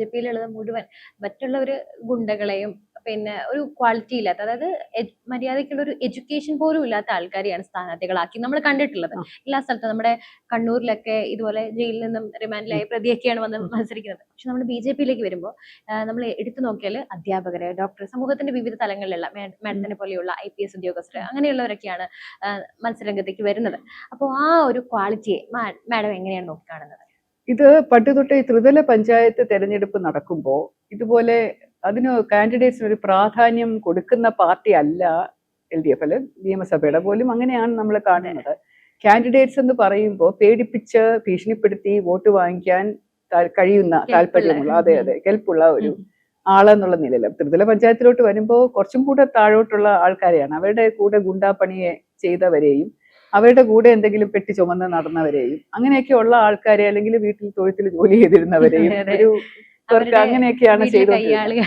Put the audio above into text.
J പിയിലുള്ളത് മുഴുവൻ മറ്റുള്ള ഒരു ഗുണ്ടകളെയും പിന്നെ ഒരു ക്വാളിറ്റി ഇല്ലാത്ത അതായത് മര്യാദയ്ക്കുള്ള ഒരു എഡ്യൂക്കേഷൻ പോലും ഇല്ലാത്ത ആൾക്കാരെയാണ് സ്ഥാനാർത്ഥികളാക്കി നമ്മൾ കണ്ടിട്ടുള്ളത്. എല്ലാ സ്ഥലത്തും നമ്മുടെ കണ്ണൂരിലൊക്കെ ഇതുപോലെ ജയിലിൽ നിന്നും റിമാൻഡിലായ പ്രതിയൊക്കെയാണ് വന്ന് മത്സരിക്കുന്നത്. പക്ഷെ നമ്മൾ ബി ജെ പിയിലേക്ക് വരുമ്പോൾ നമ്മൾ എടുത്തു നോക്കിയാൽ അധ്യാപകര് ഡോക്ടർ സമൂഹത്തിന്റെ വിവിധ തലങ്ങളിലുള്ള മാഡത്തിനെ പോലെയുള്ള ഐ പി എസ് ഉദ്യോഗസ്ഥർ അങ്ങനെയുള്ളവരൊക്കെയാണ് മത്സരരംഗത്തേക്ക് വരുന്നത്. അപ്പോൾ ആ ഒരു ക്വാളിറ്റിയെ മാഡം എങ്ങനെയാണ് നോക്കിക്കാണുന്നത്? ഇത് പണ്ട് തൊട്ടേ ഈ ത്രിതല പഞ്ചായത്ത് തെരഞ്ഞെടുപ്പ് നടക്കുമ്പോൾ ഇതുപോലെ അതിന് കാൻഡിഡേറ്റ്സിന് ഒരു പ്രാധാന്യം കൊടുക്കുന്ന പാർട്ടി അല്ല എൽ ഡി എഫ് അല്ലെ? നിയമസഭയുടെ പോലും അങ്ങനെയാണ് നമ്മൾ കാണുന്നത്. കാൻഡിഡേറ്റ്സ് എന്ന് പറയുമ്പോൾ പേടിപ്പിച്ച് ഭീഷണിപ്പെടുത്തി വോട്ട് വാങ്ങിക്കാൻ കഴിയുന്ന താല്പര്യമുള്ള അതെ അതെ കെൽപ്പുള്ള ഒരു. ആളെന്നുള്ള നിലയിൽ ത്രിതല പഞ്ചായത്തിലോട്ട് വരുമ്പോൾ കുറച്ചും കൂടെ താഴോട്ടുള്ള ആൾക്കാരെയാണ്. അവരുടെ കൂടെ ഗുണ്ടാപ്പണിയെ ചെയ്തവരെയും അവരുടെ കൂടെ എന്തെങ്കിലും പെട്ടി ചുമന്ന് നടന്നവരെയും അങ്ങനെയൊക്കെ ഉള്ള ആൾക്കാരെ അല്ലെങ്കിൽ വീട്ടിൽ തൊഴുത്തിൽ ജോലി ചെയ്തിരുന്നവരെയും ഒരു അങ്ങനെയൊക്കെയാണ് കയ്യാളുകൾ.